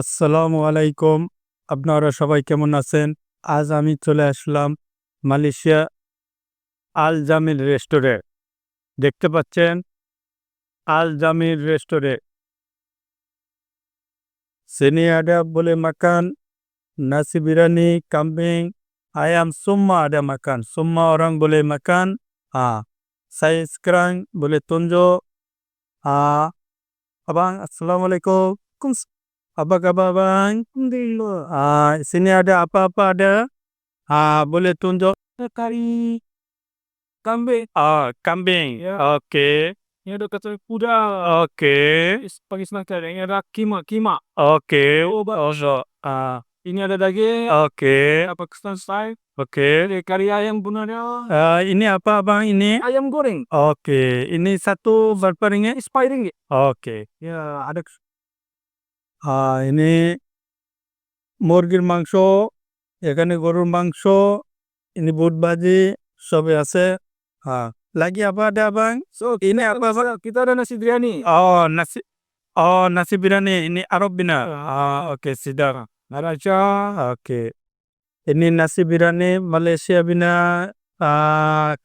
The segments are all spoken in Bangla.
আসসালামু আলাইকুম। আপনারা সবাই কেমন আছেন? আজ আমি চলে আসলাম মালয়েশিয়া আল জামির রেস্টোরে। দেখতে পাচ্ছেন? আল জামির রেস্টোরে। আডা বলে মাকান, নাসি বিরানি আই আম সুম্মা আডা মাকান। সুম্মা অরং বলে মাকান, আ, সাইজ ক্রাং বলে তঞ্জ আবাং, আসসালামু আলাইকুম। Apa khabar bang? Alhamdulillah. Ah sini ada apa-apa ada? Ah boleh tunjuk kari kambing. Ah kambing. Ya. okey. Ini ada kacang kuda. Okey. Is- pakai snacker ini ada kima kima okey. Oh, also ah. Ini ada daging. Okey. Apa Pakistan style? Okey. Ada kari ayam pun ada. Ah, ini apa bang? Ini? Ayam goreng. Okey, ini satu berapa ringgit? sepuluh ringgit. Okey. ya ada এনে মুরগির মাংস এখানে গরুর মাংস এনে বুট বাজি সবই আছে। হ্যাঁ লাগি আবার দে আবাং এনে আবার কি ধরনের নাসি অ ও নাসি ও নাসি বিরিয়ানি এনে আরব বিনা। ওকে সিদার। নারাচা ওকে। এনে নাসি বিরিয়ানি মালয়েশিয়া বিনা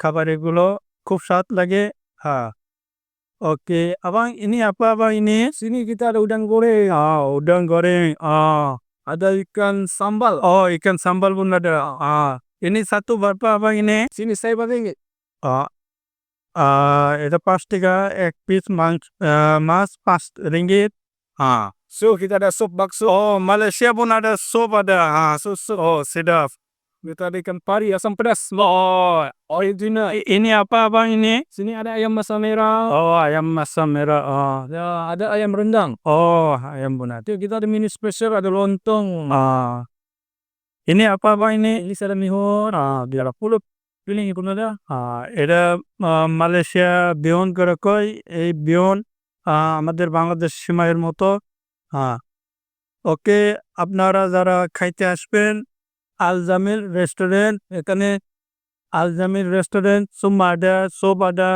খাবার এগুলো খুব স্বাদ লাগে। হ্যাঁ। oke abang ini apa abang ini sini kita ada udang goreng ah udang goreng ah ada ikan sambal Oh, ikan sambal pun ada. Ah, ini satu berapa abang ini? sini saya ringgit Ah, ah, এটা পাঁচ টাকা এক পিস মাংস আহ, মাছ পাঁচ ringgit. Ah. so kita ada sop bakso Oh, Malaysia pun ada sup ada. Ah, so, so. Oh, sedap. kita ada ikan pari asam pedas Oh, original i- ini apa abang ini? sini ada ayam masak merah Oh, ayam masam merah. Oh, ya ada ayam rendang oh ayam pun ada. Itu kita ada mini special ada lontong Ah. Ini apa abang ini? ini ada mihun Ah, biar puluh pilih pun ada আহ, এটা আহ, মালয়েশিয়া বিয়ন করে কয় এই বিয়ন আহ, আমাদের বাংলাদেশ সীমায়ের মতো হ্যাঁ ওকে আপনারা যারা খাইতে আসবেন Al Jamil restaurant এখানে আল জামিল রেস্টুরেন্ট সুম্মা আডা সোপ আডা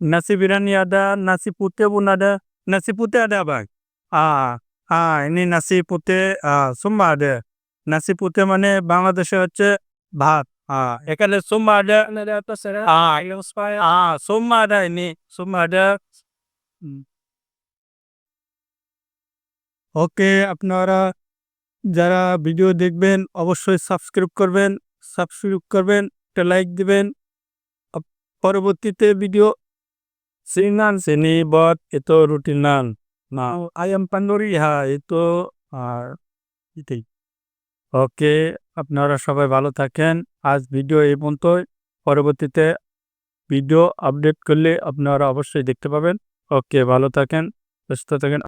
নাসি বিরিয়ানি আডা নাসি পুতে বুন আডা নাসি পুতে আডা বাগ আহ হ্যাঁ ইনি নাসি পুতে সুম্মা আডা নাসি পুতে মানে বাংলাদেশে হচ্ছে ভাত। এখানে সুম্মা আডা semua ada ini, semua ada. ওকে আপনারা যারা ভিডিও দেখবেন, অবশ্যই সাবস্ক্রাইব করবেন সাবস্ক্রাইব করবেন, একটা লাইক দিবেন। পরবর্তীতে ভিডিও সিনান সিনি বট এতো রুটি নান। না আই এম পান্দরি হ্যাঁ এতো আর এটাই। ওকে, আপনারা সবাই ভালো থাকেন। আজ ভিডিও এই পর্যন্তই। পরবর্তীতে ভিডিও আপডেট করলে আপনারা অবশ্যই দেখতে পাবেন। ওকে, ভালো থাকেন, সুস্থ থাকেন।